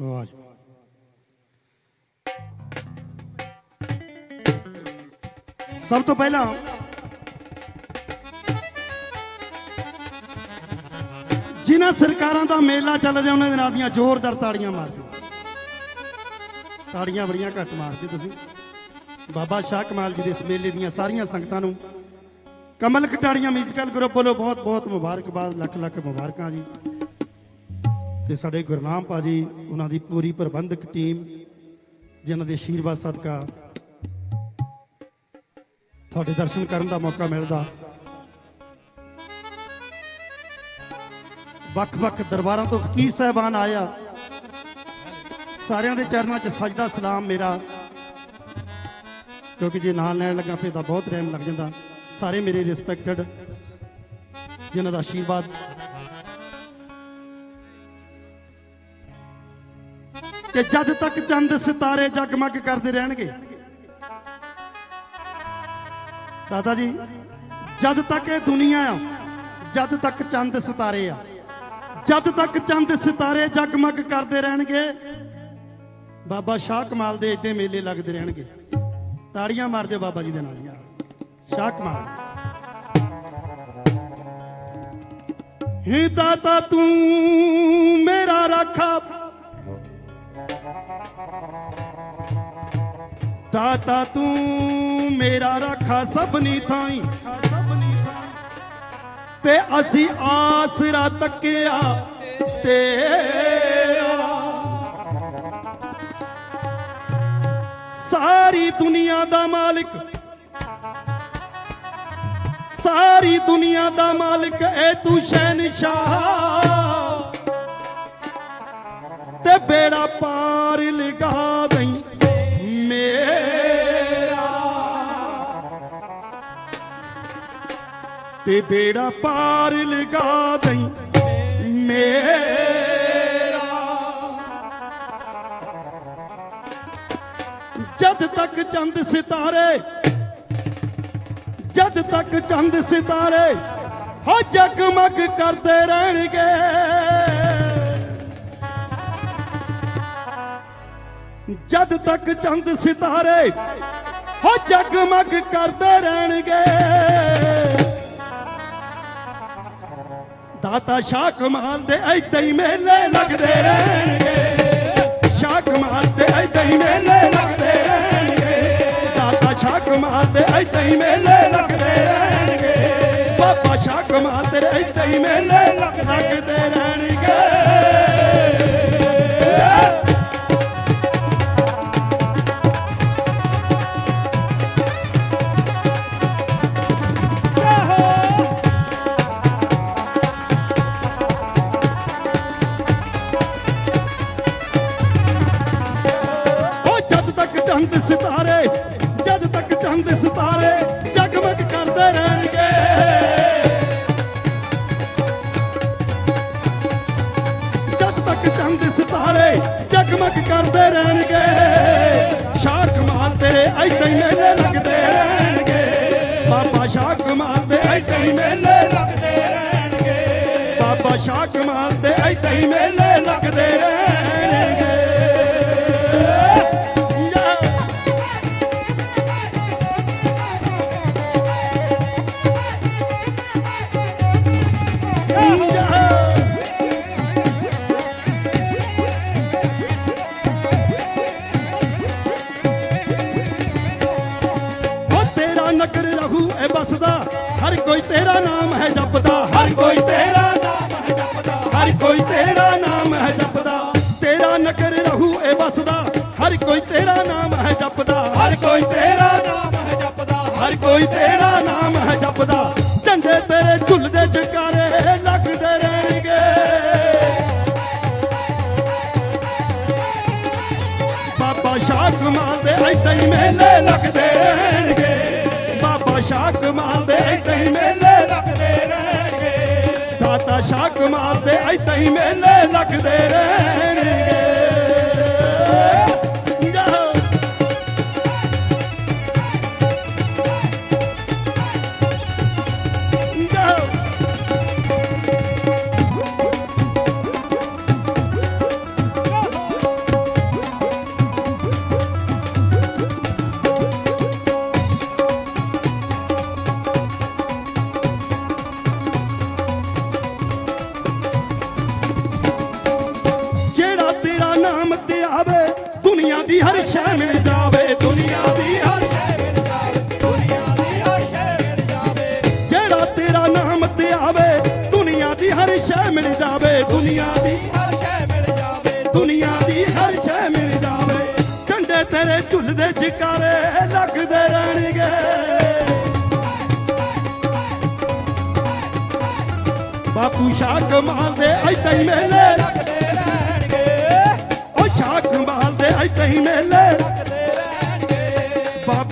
ਵਾਹ ਸਭ ਤੋਂ ਪਹਿਲਾਂ ਜਿਨ੍ਹਾਂ ਸਰਕਾਰਾਂ ਦਾ ਮੇਲਾ ਚੱਲ ਰਿਹਾ ਉਹਨਾਂ ਦੇ ਨਾਂ ਦੀਆਂ ਜ਼ੋਰਦਾਰ ਤਾੜੀਆਂ ਮਾਰ ਦਿਓ ਤਾੜੀਆਂ ਬੜੀਆਂ ਘੱਟ ਮਾਰਦੇ ਤੁਸੀਂ ਬਾਬਾ ਸ਼ਾਹ ਕਮਾਲ ਜੀ ਦੇ ਇਸ ਮੇਲੇ ਦੀਆਂ ਸਾਰੀਆਂ ਸੰਗਤਾਂ ਨੂੰ ਕਮਲ ਕਟਾੜੀਆਂ ਮਿਊਜ਼ੀਕਲ ਗਰੁੱਪ ਵੱਲੋਂ ਬਹੁਤ ਬਹੁਤ ਮੁਬਾਰਕਬਾਦ ਲੱਖ ਲੱਖ ਮੁਬਾਰਕਾਂ ਜੀ ਤੇ ਸਾਡੇ ਗੁਰਨਾਮ ਭਾਜੀ, ਉਹਨਾਂ ਦੀ ਪੂਰੀ ਪ੍ਰਬੰਧਕ ਟੀਮ, ਜਿਨ੍ਹਾਂ ਦੇ ਆਸ਼ੀਰਵਾਦ ਸਦਕਾ ਤੁਹਾਡੇ ਦਰਸ਼ਨ ਕਰਨ ਦਾ ਮੌਕਾ ਮਿਲਦਾ। ਵੱਖ-ਵੱਖ ਦਰਬਾਰਾਂ ਤੋਂ ਫਕੀਰ ਸਾਹਿਬਾਨ ਆਇਆ। ਸਾਰਿਆਂ ਦੇ ਚਰਨਾਂ 'ਚ ਸਜਦਾ ਸਲਾਮ ਮੇਰਾ। ਕਿਉਂਕਿ ਜੇ ਨਾਂ ਲੈਣ ਲੱਗਾ ਫਿਰ ਤਾਂ ਬਹੁਤ ਟਾਈਮ ਲੱਗ ਜਾਂਦਾ। ਸਾਰੇ ਮੇਰੇ ਰਿਸਪੈਕਟਡ ਜਿਨ੍ਹਾਂ ਦਾ ਆਸ਼ੀਰਵਾਦ ਕਿ ਜਦ ਤੱਕ ਚੰਦ ਸਿਤਾਰੇ ਜਗਮਗ ਕਰਦੇ ਰਹਿਣਗੇ। ਦਾਦਾ ਜੀ, ਜਦ ਤੱਕ ਇਹ ਦੁਨੀਆ ਆ, ਜਦ ਤੱਕ ਚੰਦ ਸਿਤਾਰੇ ਆ। ਜਦ ਤੱਕ ਚੰਦ ਸਿਤਾਰੇ ਜਗਮਗ ਕਰਦੇ ਰਹਿਣਗੇ, ਬਾਬਾ ਸ਼ਾਹ ਕਮਾਲ ਦੇ ਇੱਦੇ ਮੇਲੇ ਲੱਗਦੇ ਰਹਿਣਗੇ। ਤਾੜੀਆਂ ਮਾਰਦੇ ਬਾਬਾ ਜੀ ਦੇ ਨਾਲ, ਯਾਰ। ਸ਼ਾਹ ਕਮਾਲ। ਹੀ ਦਾਤਾ ਤੂੰ ਮੇਰਾ ਰਾਖਾ ਦਾਤਾ ਤੂੰ ਮੇਰਾ ਰੱਖਾ ਸਭਨੀ ਥਾਈ। ਤੇ ਅਸੀਂ ਆਸਰਾ ਤੱਕਿਆ ਤੇਰਾ। ਸਾਰੀ ਦੁਨੀਆ ਦਾ ਮਾਲਿਕ, ਸਾਰੀ ਦੁਨੀਆ ਦਾ ਮਾਲਿਕ ਏ ਤੂੰ ਸ਼ਹਿਨशाह ਤੇ ਬੇੜਾ ਪਾਰ ਲਗਾ ਦਈ। ਮੇਰਾ ਤੇ ਬੇੜਾ ਪਾਰ ਲਗਾ ਦਈ। ਮੇਰਾ ਜਦ ਤੱਕ ਚੰਦ ਸਿਤਾਰੇ, ਜਦ ਤੱਕ ਚੰਦ ਸਿਤਾਰੇ ਹੋ ਜਗਮਗ ਕਰਦੇ ਰਹਿਣਗੇ। ਜਦ ਤੱਕ ਚੰਦ ਸਿਤਾਰੇ ਹੋ ਜਗਮਗ ਕਰਦੇ ਰਹਿਣਗੇ। ਦਾਤਾ ਸ਼ਾਹ ਕਮਾਲ ਦੇ ਏਦਾਂ ਹੀ ਮੇਲੇ ਲੱਗਦੇ ਰਹਿਣਗੇ। ਸ਼ਾਹ ਕਮਾਲ ਦੇ ਏਦਾਂ ਹੀ ਮੇਲੇ ਲੱਗਦੇ ਰਹਿਣਗੇ। ਦਾਤਾ ਸ਼ਾਹ ਕਮਾਲ ਦੇ ਏਦਾਂ ਹੀ ਮੇਲੇ ਲੱਗਦੇ ਰਹਿਣਗੇ। ਬਾਬਾ ਸ਼ਾਹ ਕਮਾਲ ਦੇ ਏਦਾਂ ਹੀ ਮੇਲੇ ਲੱਗਦੇ ਰਹਿਣਗੇ। ਜਗਮਗ ਕਰਦੇ ਰਹਿਣਗੇ। ਰਹਿਣਗੇ। ਬਾਬਾ ਸ਼ਾਹ ਕਮਾਲ ਦੇ ਏਦਾਂ ਹੀ ਮੇਲੇ ਲੱਗਦੇ ਰਹਿਣਗੇ। ਦਾਤਾ ਸ਼ਾਹ ਕਮਾਲ ਦੇ ਏਦਾਂ ਮੇਲੇ ਲੱਗਦੇ ਰਹਿਣਗੇ। ਦੀ ਹਰ ਸ਼ੈ ਮਿਲ ਜਾਵੇ, ਦੁਨੀਆ ਦੀ ਹਰ ਸ਼ੈ ਮਿਲ ਜਾਵੇ, ਦੁਨੀਆ ਦੀ ਹਰ ਸ਼ੈ ਮਿਲ ਜਾਵੇ। ਜਿਹੜਾ ਤੇਰਾ ਨਾਮ ਤੇ ਆਵੇ ਦੁਨੀਆ ਦੀ ਹਰ ਸ਼ੈ ਮਿਲ ਜਾਵੇ, ਦੁਨੀਆ ਦੀ ਹਰ ਸ਼ੈ ਮਿਲ ਜਾਵੇ, ਦੁਨੀਆ ਦੀ ਹਰ ਸ਼ੈ ਮਿਲ ਜਾਵੇ। ਝੰਡੇ ਤੇਰੇ ਝੁੱਲਦੇ ਸ਼ਿਕਾਰੇ ਲੱਗਦੇ ਰਹਿਣਗੇ। ਬਾਪੂ ਸ਼ਾਹ ਕਮਾਲ ਦੇ ਐਦਾਂ ਹੀ ਮੇਲੇ।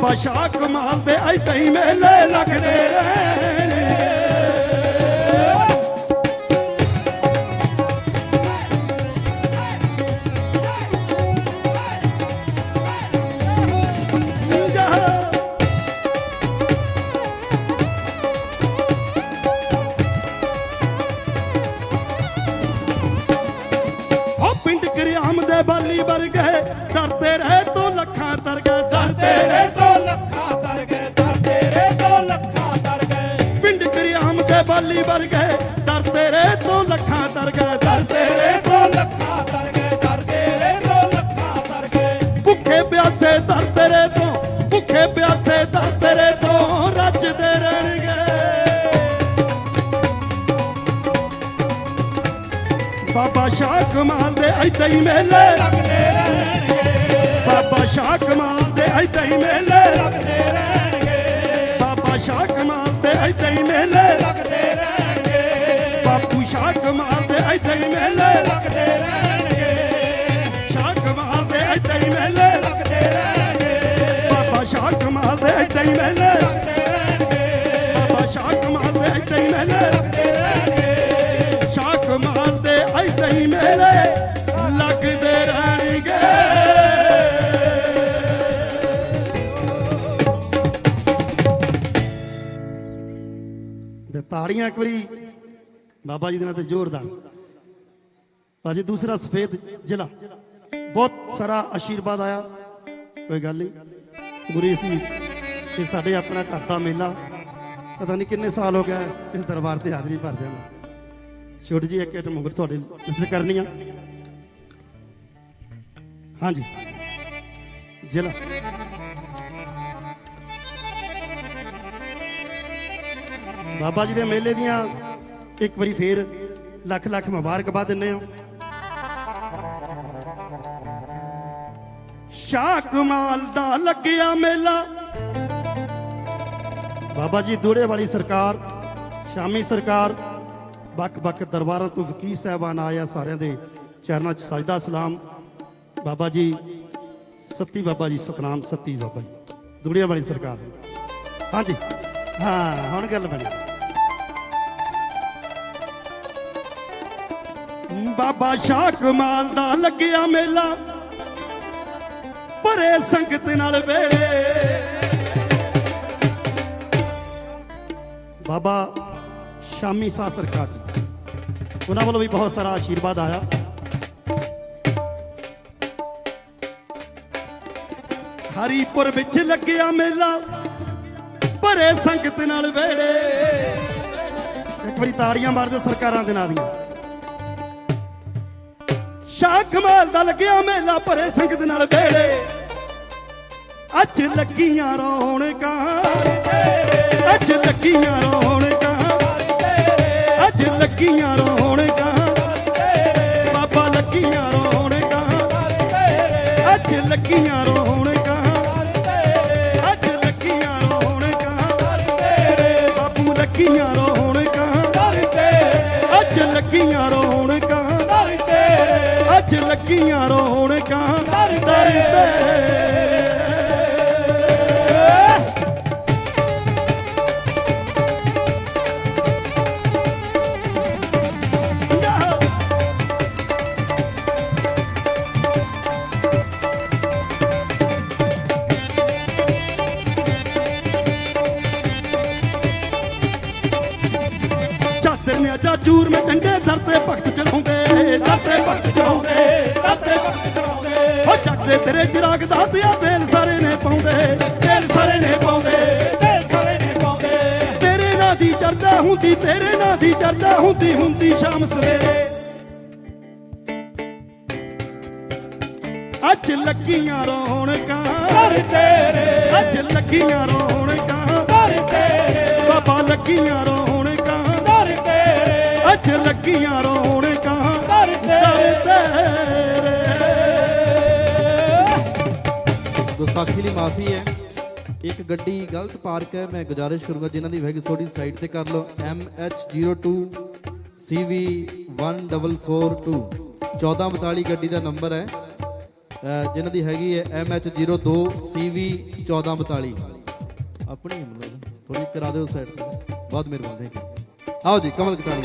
ਰਹਿਣਗੇ ਬਾਬਾ ਕਮਾਲ ਦੇ ਐਦਾਂ ਹੀ ਮੇਲੇ ਲੱਗਦੇ ਰਹਿਣਗੇ ਪਿੰਡ ਕਰਿਆਮ ਦੇ ਬਾਲੀ ਵਰਗੇ ਡਰਦੇ ਰਹੇ। ਕਰਿਆਮ ਵਰਗੇ ਡਰਦੇ ਰਹੇ ਤੋਂ ਲੱਖਾਂ ਤਰ ਗਏ ਦਰ ਤੇਰੇ ਤੋਂ ਲੱਖਾਂ ਤਰ ਗਏ ਦਰ ਤੇਰੇ ਤੋਂ ਲੱਖਾਂ ਤਰ ਗਏ ਭੁੱਖੇ ਪਿਆਸੇ ਦਰ ਤੇਰੇ ਤੋਂ, ਭੁੱਖੇ ਪਿਆਸੇ ਦਰ ਤੇਰੇ ਤੋਂ, ਰੱਜਦੇ ਰਹਿਣਗੇ। ਬਾਬਾ ਸ਼ਾਹ ਕਮਾਲ ਦੇ ਐਦਾਂ ਹੀ ਮੇਲੇ। ਲੱਗਦੇ ਰਹਿਣਗੇ ਬਾਬਾ ਸ਼ਾਹ ਕਮਾਲ ਦੇ ਐਦਾਂ ਹੀ ਮੇਲੇ। ਲੱਗਦੇ ਰਹਿਣਗੇ ਬਾਬਾ ਸ਼ਾਹ ਕਮਾਲ ਦੇ ਐਦਾਂ ਹੀ ਮੇਲੇ। ਲੱਗਦੇ ਰਹਿਣਗੇ ਬਾਪੂ ਸ਼ਾਹ ਕਮਾਲ ਦੇ ਐਦਾਂ ਹੀ ਮੇਲੇ ਲੱਗਦੇ ਰਹਿਣਗੇ। ਸ਼ਾਹ ਕਮਾਲ ਐਦਾਂ ਹੀ ਮੇਲੇ ਲੱਗਦੇ ਰਹਿਣਗੇ। ਬਾਬਾ ਸ਼ਾਹ ਕਮਾਲ ਐਦਾਂ ਹੀ ਮੇਲੇ ਲੱਗਦੇ ਰਹਿਣਗੇ। ਬਾਬਾ ਸ਼ਾਹ ਕਮਾਲ ਐਦਾਂ ਹੀ ਮੇਲੇ ਲੱਗਦੇ ਰਹਿਣਗੇ। ਸ਼ਾਹ ਕਮਾਲ ਐਦਾਂ ਹੀ ਮੇਲੇ ਲੱਗਦੇ ਰਹਿਣਗੇ। ਤਾੜੀਆਂ ਇੱਕ ਵਾਰੀ ਬਾਬਾ ਜੀ ਦੇ ਨਾਂ ਤੇ ਜ਼ੋਰਦਾਰ। ਭਾਜੀ, ਦੂਸਰਾ ਸਫੇਦ ਜ਼ਿਲ੍ਹਾ। ਬਹੁਤ ਸਾਰਾ ਆਸ਼ੀਰਵਾਦ ਆਇਆ। ਕੋਈ ਗੱਲ ਨਹੀਂ। ਗੁਰੀ ਸੀ ਇਹ ਸਾਡੇ ਆਪਣਾ ਘਰ ਦਾ ਮੇਲਾ। ਪਤਾ ਨਹੀਂ ਕਿੰਨੇ ਸਾਲ ਹੋ ਗਿਆ ਇਸ ਦਰਬਾਰ ਤੇ ਹਾਜ਼ਰੀ ਭਰਦਿਆਂ ਨੂੰ। ਛੋਟੀ ਜੀ, ਇੱਕ ਇਟ ਮੁਗਰ ਤੁਹਾਡੇ ਨਜ਼ਰ ਕਰਨੀ ਆ। ਹਾਂਜੀ। ਜ਼ਿਲ੍ਹਾ। ਬਾਬਾ ਜੀ ਦੇ ਮੇਲੇ ਦੀਆਂ ਇੱਕ ਵਾਰੀ ਫੇਰ ਲੱਖ ਲੱਖ ਮੁਬਾਰਕਬਾਦ ਦਿੰਨੇ ਆ ਸ਼ਾਹ ਕਮਾਲ ਦਾ ਲੱਗਿਆ ਮੇਲਾ। ਬਾਬਾ ਜੀ ਦੂੜੇ ਵਾਲੀ ਸਰਕਾਰ, ਸ਼ਾਮੀ ਸਰਕਾਰ ਬੱਕ ਬੱਕ ਦਰਬਾਰਾਂ ਤੋਂ ਫਕੀਰ ਸਾਹਿਬਾਨ ਆਇਆ ਸਾਰਿਆਂ ਦੇ ਚਰਨਾਂ 'ਚ ਸਜਦਾ ਸਲਾਮ। ਬਾਬਾ ਜੀ, ਸੱਤੀ ਬਾਬਾ ਜੀ, ਸਤਨਾਮ ਸੱਤੀ ਬਾਬਾ ਜੀ, ਦੂੜੀਆਂ ਵਾਲੀ ਸਰਕਾਰ। ਹਾਂਜੀ, ਹਾਂ, ਹੁਣ ਗੱਲ ਬਣੀ। ਬਾਬਾ ਸ਼ਾਹ ਕਮਾਲ ਦਾ ਲੱਗਿਆ ਮੇਲਾ। ਭਰੇ ਸੰਗਤ ਨਾਲ ਵੇੜੇ ਬਾਬਾ ਸ਼ਾਮੀ ਸਾਹ ਸਰਕਾਰ ਜੀ। ਉਹਨਾਂ ਵੱਲੋਂ ਵੀ ਬਹੁਤ ਸਾਰਾ ਆਸ਼ੀਰਵਾਦ ਆਇਆ। ਹਰੀਪੁਰ ਵਿੱਚ ਲੱਗਿਆ ਮੇਲਾ। ਭਰੇ ਸੰਗਤ ਨਾਲ ਵੇੜੇ ਇੱਕ ਵਾਰੀ ਤਾੜੀਆਂ ਮਾਰ ਦਿਓ ਸਰਕਾਰਾਂ ਦੇ ਨਾਂ ਦੀਆਂ ਸ਼ਾਹ ਕਮਾਲ ਦਾ ਲੱਗਿਆ ਮੇਲਾ ਭਰੇ ਸੰਗਤ ਨਾਲ ਵੇੜੇ ਅੱਜ ਲੱਗੀਆਂ ਰੌਣਕਾਂ। ਅੱਜ ਲੱਗੀਆਂ ਰੌਣਕਾਂ। ਅੱਜ ਲੱਗੀਆਂ ਰੌਣਕਾਂ। ਬਾਬਾ ਲੱਗੀਆਂ ਰੌਣਕਾਂ। ਅੱਜ ਲੱਗੀਆਂ ਰੌਣਕਾਂ। ਅੱਜ ਲੱਗੀਆਂ ਰੌਣਕਾਂ। ਬਾਪੂ ਲੱਗੀਆਂ ਰੌਣਕਾਂ। ਅੱਜ ਲੱਗੀਆਂ ਰੌਣਕਾਂ। ਚ ਲੱਗੀਆਂ ਰੌਣਕਾਂ। ਦਰ ਤੇ ਤੇਰੇ ਚਿਰਾਗ ਦਾ ਦਿਆ ਤੇਲ ਸਾਰੇ ਨੇ ਪਾਉਂਦੇ ਤੇਲ ਸਾਰੇ ਨੇ ਪਾਉਂਦੇ ਤੇਰੇ ਨਾਂ ਦੀ ਚਰਚਾ ਹੁੰਦੀ ਤੇਰੇ ਨਾਂ ਦੀ ਚਰਚਾ ਹੁੰਦੀ ਹੁੰਦੀ ਸ਼ਾਮ ਸਵੇਰੇ। ਅੱਜ ਲੱਗੀਆਂ ਰੌਣਕਾਂ ਤੇਰੇ। ਅੱਜ ਲੱਗੀਆਂ ਰੌਣਕਾਂ ਤੇਰੇ। ਬਾਬਾ ਲੱਗੀਆਂ ਰੌਣਕਾਂ। ਤੇਰੇ। ਅੱਜ ਲੱਗੀਆਂ ਰੌਣਕਾਂ। ਤੇਰੇ। ਤੇਰੇ ਗੁਸਤਾਖੀ ਲਈ ਮਾਫੀ ਹੈ। ਇੱਕ ਗੱਡੀ ਗਲਤ ਪਾਰਕ ਹੈ, ਮੈਂ ਗੁਜ਼ਾਰਿਸ਼ ਕਰੂੰਗਾ ਜਿਨ੍ਹਾਂ ਦੀ ਵੈਗ ਥੋੜੀ ਸਾਈਡ ਤੇ ਕਰ ਲਓ। MH02 CV 1442 1442 ਗੱਡੀ ਦਾ ਨੰਬਰ ਹੈ। ਅਹ ਜਿਨ੍ਹਾਂ ਦੀ ਹੈਗੀ ਹੈ MH02 CV 1442 ਆਪਣੀ ਮਤਲਬ ਥੋੜੀ ਕਰਾ ਦਿਓ ਸਾਈਡ ਤੇ। ਬਹੁਤ ਮਿਹਰਬਾਨੀ। ਥੈਂਕ ਆਓ ਜੀ, ਕਮਲ ਕਟਾਣੀ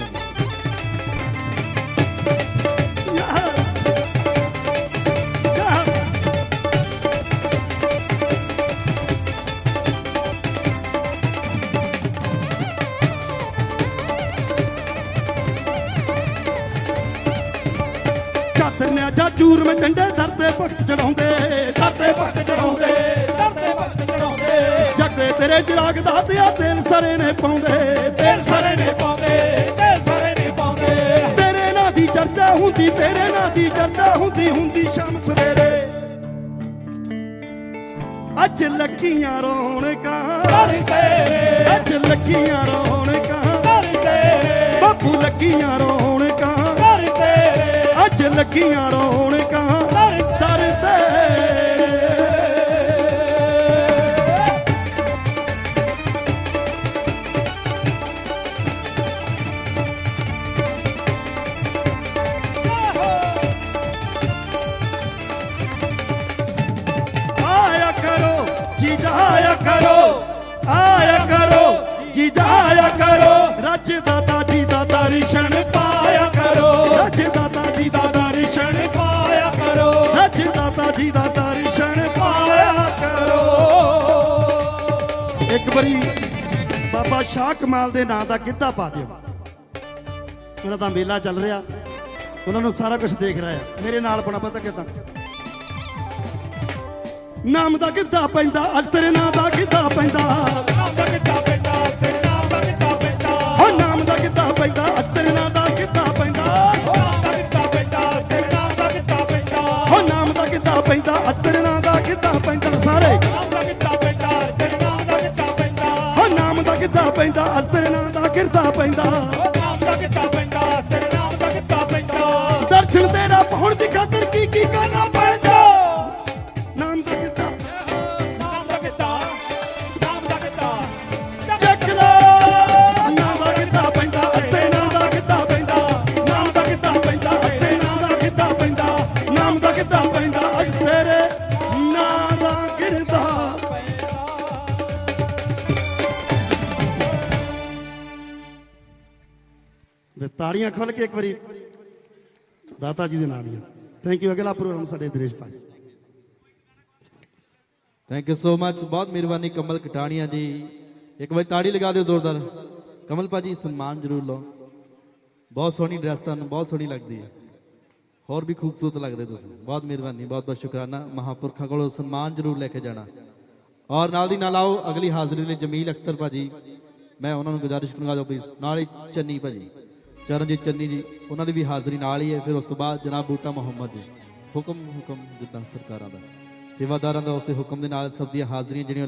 ਮੈਂ ਡੰਡੇ ਦਰਦੇ ਭਗਤ ਚੜਾਉਂਦੇ ਦਰਦੇ ਭਗਤ ਚੜਾਉਂਦੇ ਦਰ ਤੇ ਵਕਤ ਚੜਾਉਂਦੇ। ਜੱਗੇ ਤੇਰੇ ਚਿਰਾਗ ਦਾ ਦਿਆ ਤੇਲ ਸਰੇ ਨੇ ਪਾਉਂਦੇ ਤੇਲ ਸਾਰੇ ਨੇ ਪਾਉਂਦੇ ਤੇਲ ਸਾਰੇ ਨੇ ਪਾਉਂਦੇ। ਤੇਰੇ ਨਾਂ ਦੀ ਚਰਚਾ ਹੁੰਦੀ ਤੇਰੇ ਨਾਂ ਦੀ ਚਰਚਾ ਹੁੰਦੀ ਹੁੰਦੀ ਸ਼ਾਮ ਸਵੇਰੇ। ਅੱਜ ਲੱਗੀਆਂ ਰੌਣਕਾਂ ਦਰ ਤੇਰੇ ਅੱਜ ਲੱਗੀਆਂ ਰੌਣਕਾਂ ਦਰ ਤੇਰੇ ਬਾਪੂ ਲੱਗੀਆਂ ਰੌਣਕਾਂ। ਦਰ ਤੇਰੇ ਅੱਜ ਲੱਗੀਆਂ ਰੌਣਕਾਂ। ਇੱਕ ਵਾਰੀ ਬਾਬਾ ਸ਼ਾਹ ਕਮਾਲ ਦੇ ਨਾਂ ਦਾ ਗਿੱਧਾ ਪਾ ਦਿਓ ਉਹਨਾਂ ਦਾ ਮੇਲਾ ਚੱਲ ਰਿਹਾ ਉਹਨਾਂ ਨੂੰ ਸਾਰਾ ਕੁਝ ਦੇਖ ਰਿਹਾ ਹੈ ਮੇਰੇ ਨਾਲ ਬਣਾ ਪਤਾ ਕਿਦਾਂ ਨਾਮ ਦਾ ਗਿੱਧਾ ਪੈਂਦਾ ਅੱਜ ਤੇਰੇ ਨਾਂ ਦਾ ਗਿੱਧਾ ਪੈਂਦਾ ਨਾਮ ਦਾ ਕਿੱਤਾ ਪੈਂਦਾ ਤੇਰੇ ਨਾਮ ਦਾ ਕਿੱਤਾ ਪੈਂਦਾ ਹੋ ਨਾਮ ਦਾ ਗਿੱਧਾ ਪੈਂਦਾ ਅੱਜ ਤੇਰੇ ਨਾਂ ਦਾ ਗਿੱਧਾ ਪੈਂਦਾ ਨਾਮ ਦਾ ਕਿੱਤਾ ਪੈਂਦਾ ਤੇਰੇ ਨਾਮ ਦਾ ਕਿੱਤਾ ਪੈਂਦਾ ਹੋ ਨਾਮ ਦਾ ਗਿੱਧਾ ਪੈਂਦਾ ਅੱਜ ਤੇਰੇ ਨਾਂ ਦਾ ਗਿੱਧਾ ਪੈਂਦਾ ਗਿਰਦਾ ਪੈਂਦਾ। ਨਾਮ ਦਾ ਕਿੱਤਾ ਪੈਂਦਾ ਤੇਰੇ ਨਾਮ ਦਾ ਕਿੱਤਾ ਪੈਂਦਾ। ਦਰਸ਼ਨ ਤੇਰਾ ਪਾਉਣ ਦੀ ਖਾਤਰ ਕੀ ਕੀ ਕਰਨਾ ਪੈਂਦਾ? ਨਾਮ ਦਾ ਗਿੱਧਾ। ਨਾਮ ਦਾ ਕਿੱਤਾ ਨਾਮ ਦਾ ਕਿੱਤਾ ਚੱਕ ਲੋ। ਨਾਮ ਦਾ ਗਿੱਧਾ ਪੈਂਦਾ ਅੱਤੇ ਨਾਮ ਦਾ ਗਿੱਧਾ ਪੈਂਦਾ। ਨਾਮ ਦਾ ਗਿੱਧਾ ਪੈਂਦਾ ਅੱਤੇ ਨਾਮ ਦਾ ਗਿੱਧਾ ਪੈਂਦਾ। ਨਾਮ ਦਾ ਗਿੱਧਾ ਪੈਂਦਾ। ਤਾੜੀਆਂ ਖੁੱਲ ਕੇ ਇੱਕ ਵਾਰੀ ਦਾਤਾ ਜੀ ਦੇ ਨਾਮ ਦੀਆਂ। ਥੈਂਕ ਯੂ ਅਗਲਾ ਪ੍ਰੋਗਰਾਮ ਸਾਡੇ ਦਿਨੇਸ਼ ਭਾਜੀ। ਥੈਂਕ ਯੂ ਸੋ ਮੱਚ ਬਹੁਤ ਮਿਹਰਬਾਨੀ ਕਮਲ ਕਟਾਣੀਆਂ ਜੀ। ਇੱਕ ਵਾਰੀ ਤਾੜੀ ਲਗਾ ਦਿਓ ਜ਼ੋਰਦਾਰ। ਕਮਲ ਭਾਜੀ, ਸਨਮਾਨ ਜ਼ਰੂਰ ਲਓ। ਬਹੁਤ ਸੋਹਣੀ ਡਰੈਸ ਤੁਹਾਨੂੰ, ਬਹੁਤ ਸੋਹਣੀ ਲੱਗਦੀ ਹੈ। ਹੋਰ ਵੀ ਖੂਬਸੂਰਤ ਲੱਗਦੇ ਤੁਸੀਂ। ਬਹੁਤ ਮਿਹਰਬਾਨੀ, ਬਹੁਤ ਬਹੁਤ ਸ਼ੁਕਰਾਨਾ। ਮਹਾਪੁਰਖਾਂ ਕੋਲੋਂ ਸਨਮਾਨ ਜ਼ਰੂਰ ਲੈ ਕੇ ਜਾਣਾ। ਔਰ ਨਾਲ ਦੀ ਨਾਲ ਆਓ ਅਗਲੀ ਹਾਜ਼ਰੀ ਲਈ ਜਮੀਲ ਅਖਤਰ ਭਾਜੀ। ਮੈਂ ਉਹਨਾਂ ਨੂੰ ਗੁਜ਼ਾਰਿਸ਼ ਕਰੂੰਗਾ ਜੋ ਪਲੀਜ਼ ਨਾਲ ਹੀ ਚੰਨੀ ਭਾਜੀ। ਚਰਨਜੀਤ ਚੰਨੀ ਜੀ, ਉਹਨਾਂ ਦੀ ਵੀ ਹਾਜ਼ਰੀ ਨਾਲ ਹੀ ਹੈ। ਫਿਰ ਉਸ ਤੋਂ ਬਾਅਦ ਜਨਾਬ ਬੂਟਾ ਮੁਹੰਮਦ ਜੀ। ਹੁਕਮ ਹੁਕਮ ਜਿੱਦਾਂ ਸਰਕਾਰਾਂ ਦਾ। ਸੇਵਾਦਾਰਾਂ ਦਾ ਉਸੇ ਹੁਕਮ ਦੇ ਨਾਲ ਸਭ ਦੀਆਂ ਹਾਜ਼ਰੀਆਂ ਜਿਹੜੀਆਂ